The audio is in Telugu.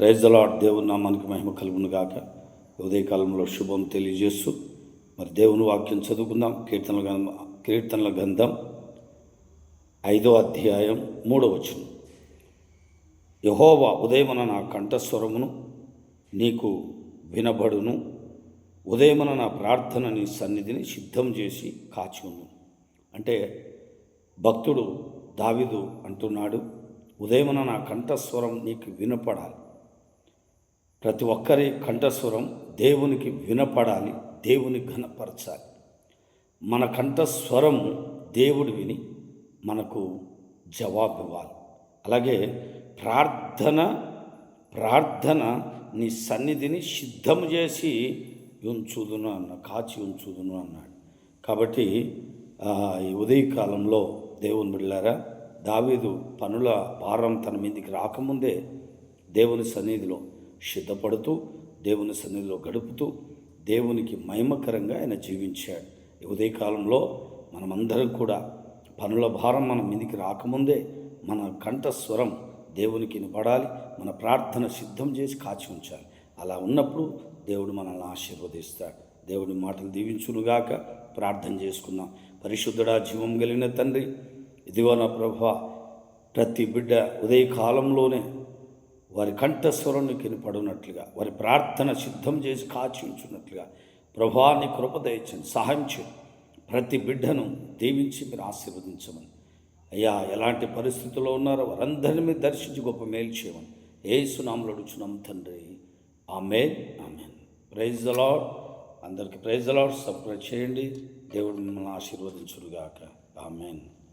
రైజలాడ్ దేవుని నామానికి మహిమ కలుగును గాక. ఉదయకాలంలో శుభం తెలియజేస్తూ మరి దేవుని వాక్యం చదువుకుందాం. కీర్తనల గంధం కీర్తనల గంధం ఐదో అధ్యాయం మూడో వచనం. యహోవా ఉదయమున నా కంఠస్వరమును నీకు వినబడును. ఉదయమున నా ప్రార్థన నీ సన్నిధిని సిద్ధం చేసి కాచి ఉండును అంటే భక్తుడు దావిదు అంటున్నాడు ఉదయమున నా కంఠస్వరం నీకు వినపడాలి. ప్రతి ఒక్కరి కంఠస్వరం దేవునికి వినపడాలి దేవుని ఘనపరచాలి. మన కంఠస్వరం దేవుడు విని మనకు జవాబు ఇవ్వాలి అలాగే ప్రార్థన ప్రార్థన నీ సన్నిధిని సిద్ధం చేసి ఉంచుదును అన్న కాచి ఉంచుదును అన్నాడు. కాబట్టి ఈ ఉదయకాలంలో దేవుని బిళ్ళారా దావీదు పనుల భారం తన మీదకి రాకముందే దేవుని సన్నిధిలో సిద్ధపడుతూ దేవుని సన్నిధిలో గడుపుతూ దేవునికి మహిమకరంగా ఆయన జీవించాడు. ఈ ఉదయకాలంలో మనమందరం కూడా పనుల భారం మన మీదికి రాకముందే మన కంఠస్వరం దేవునికి వినపడాలి మన ప్రార్థన సిద్ధం చేసి కాచి ఉంచాలి. అలా ఉన్నప్పుడు దేవుడు మనల్ని ఆశీర్వదిస్తాడు. దేవుడి మాటలు దీవించునుగాక ప్రార్థన చేసుకుందాం. పరిశుద్ధుడా జీవం కలిగిన తండ్రి ఇదిగో నా ప్రభా ప్రతి బిడ్డ ఉదయకాలంలోనే వారి కంఠస్వరం నీకు వినపడినట్లుగా వారి ప్రార్థన సిద్ధం చేసి కాచి ఉంచున్నట్లుగా ప్రభాని కృప దయచండి సహాయం చేయండి. ప్రతి బిడ్డను దీవించి మీరు ఆశీర్వదించమని. అయ్యా ఎలాంటి పరిస్థితుల్లో ఉన్నారో వారందరినీ మీరు దర్శించి గొప్ప మేలు చేయమని. ఏ సునాములు అడుచున్నాం తండ్రి. ఆమె ఆమెన్. ప్రైజ్ అలాడ్ అందరికీ ప్రైజ్ అలాడ్ లాడ్ సబ్స్క్రైబ్ చేయండి. దేవుడు మిమ్మల్ని ఆశీర్వదించుడుగాక ఆమెన్.